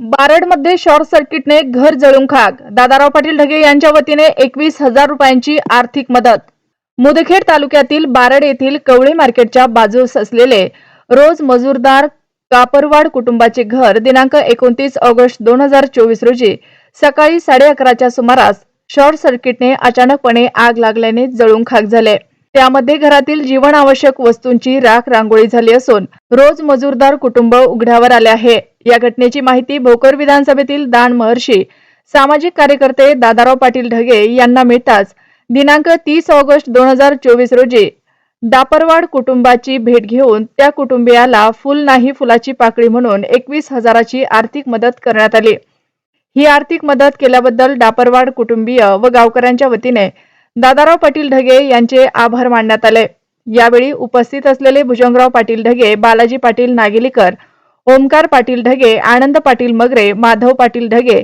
बारडमध्ये short सर्किटने घर जळून खाक. दादाराव पाटील ढगे यांच्या वतीने एकवीस हजार रुपयांची आर्थिक मदत. मुदखेड तालुक्यातील बारड येथील कवळे मार्केटच्या बाजूस असलेले रोज मजूरदार कापरवाड कुटुंबाचे घर दिनांक एकोणतीस ऑगस्ट दोन हजार चोवीस रोजी सकाळी साडे अकराच्या सुमारास शॉर्ट सर्किटने अचानकपणे आग लागल्याने जळून खाक झाले. त्यामध्ये घरातील जीवनावश्यक वस्तूंची राख रांगोळी झाली असून रोज मजूरदार कुटुंब उघड्यावर आले आहे. या घटनेची माहिती भोकर विधानसभेतील दान महर्षी सामाजिक कार्यकर्ते दादाराव पाटील ढगे यांना मिळताच दिनांक तीस ऑगस्ट दोन हजार चोवीस रोजी डापरवाड कुटुंबाची भेट घेऊन त्या कुटुंबियाला फुल नाही फुलाची पाकळी म्हणून एकवीस हजाराची आर्थिक मदत करण्यात आली. ही आर्थिक मदत केल्याबद्दल डापरवाड कुटुंबीय व गावकऱ्यांच्या वतीने दादाराव पाटील ढगे यांचे आभार मानण्यात आले. यावेळी उपस्थित असलेले भुजंगराव पाटील ढगे बालाजी पाटील नागेलीकर ओमकार पाटील ढगे आनंद पाटील मगरे माधव पाटील ढगे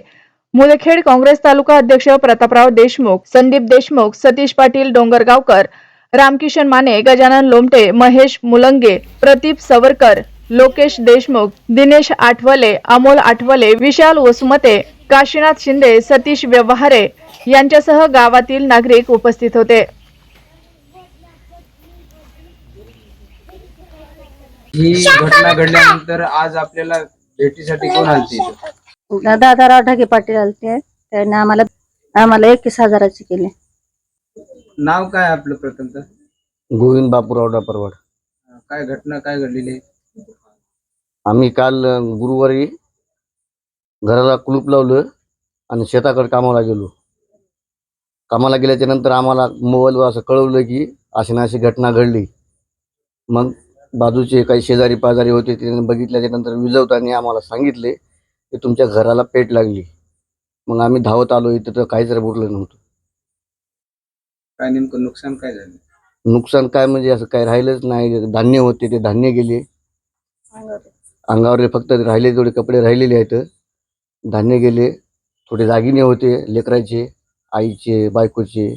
मुलखेड काँग्रेस तालुका अध्यक्ष प्रतापराव देशमुख संदीप देशमुख सतीश पाटील डोंगरगावकर रामकिशन माने गजानन लोमटे महेश मुलंगे प्रदीप सवरकर लोकेश देशमुख दिनेश आठवले अमोल आठवले विशाल वसुमते काशीनाथ शिंदे सतीश व्यवहारे यांच्यासह गावातील नागरिक उपस्थित होते. ही घटना घडल्यानंतर आज आपल्याला भेटीसाठी कोण आलते इथं? दादाराव ढगे पाटील आलते. त्याने आम्हाला आम्हाला एकवीस हजाराचे केले. नाव काय आपलं प्रथमतः गोविंद बापूराव डापरवाड. काय घटना काय घडलेली आहे? आम्ही काल अं, गुरुवारी घराला कुलूप लावलं आणि शेताकडे कामाला गेलो. कामाला गेल्याच्यानंतर आम्हाला मोबाईलवर असं कळवलं की अशी ना अशी घटना घडली. मग बाजूचे काही शेजारी पाजारी होते त्यांनी बघितल्याच्या नंतर विजवताना आम्हाला सांगितले की तुमच्या घराला पेट लागली. मग आम्ही धावत आलो इथं तर काहीच उरलं नव्हतं. काय नेमकं नुकसान काय झालं? नुकसान काय म्हणजे असं काही राहिलंच नाही. धान्य होते ते धान्य गेले. अंगावर. फक्त राहिले थोडे कपडे राहिलेले आहेत धान्य गेले. थोडे दागिने होते लेकराचे आईचे बायकोचे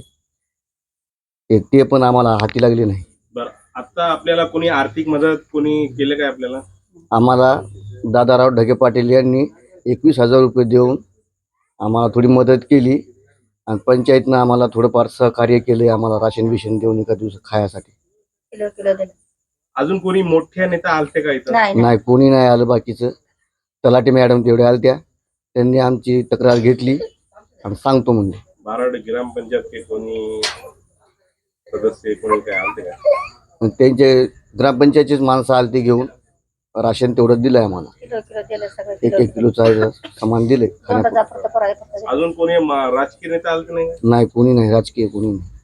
ते ते पण आम्हाला हाती लागले नाही. बरं. आता आपल्याला कोणी आर्थिक मदत कोणी केलं काय आपल्याला? आम्हाला दादाराव ढगे पाटील यांनी एकवीस हजार रुपये देऊन आम्हाला थोडी मदत केली आणि पंचायतनं आम्हाला थोडंफार सहकार्य केले आम्हाला राशन बिशन देऊन एका दिवस खायासाठी. किलो किलो दिले. अजून कोणी मोठे नेता आलते का इथं? नाही कोणी नाही आलं बाकीचं. तलाठी मॅडम तेवढे आल्या त्यांनी आमची तक्रार घेतली आणि सांगतो म्हणजे बाराड ग्रामपंचायत के कोणी सदस्य कोणी काय आलते का? मग त्यांचे ग्रामपंचायतीच माणसं आलती घेऊन राशन तेवढं दिलंय आम्हाला. किलो किलो दिले सगळं एक एक किलोचं सामान दिले तोंडाचा पुरतं पोराला फक्त अजून कोणी म- राजकीय नेता आलते नाही? नाही कोणी नाही राजकीय कोणी नाही.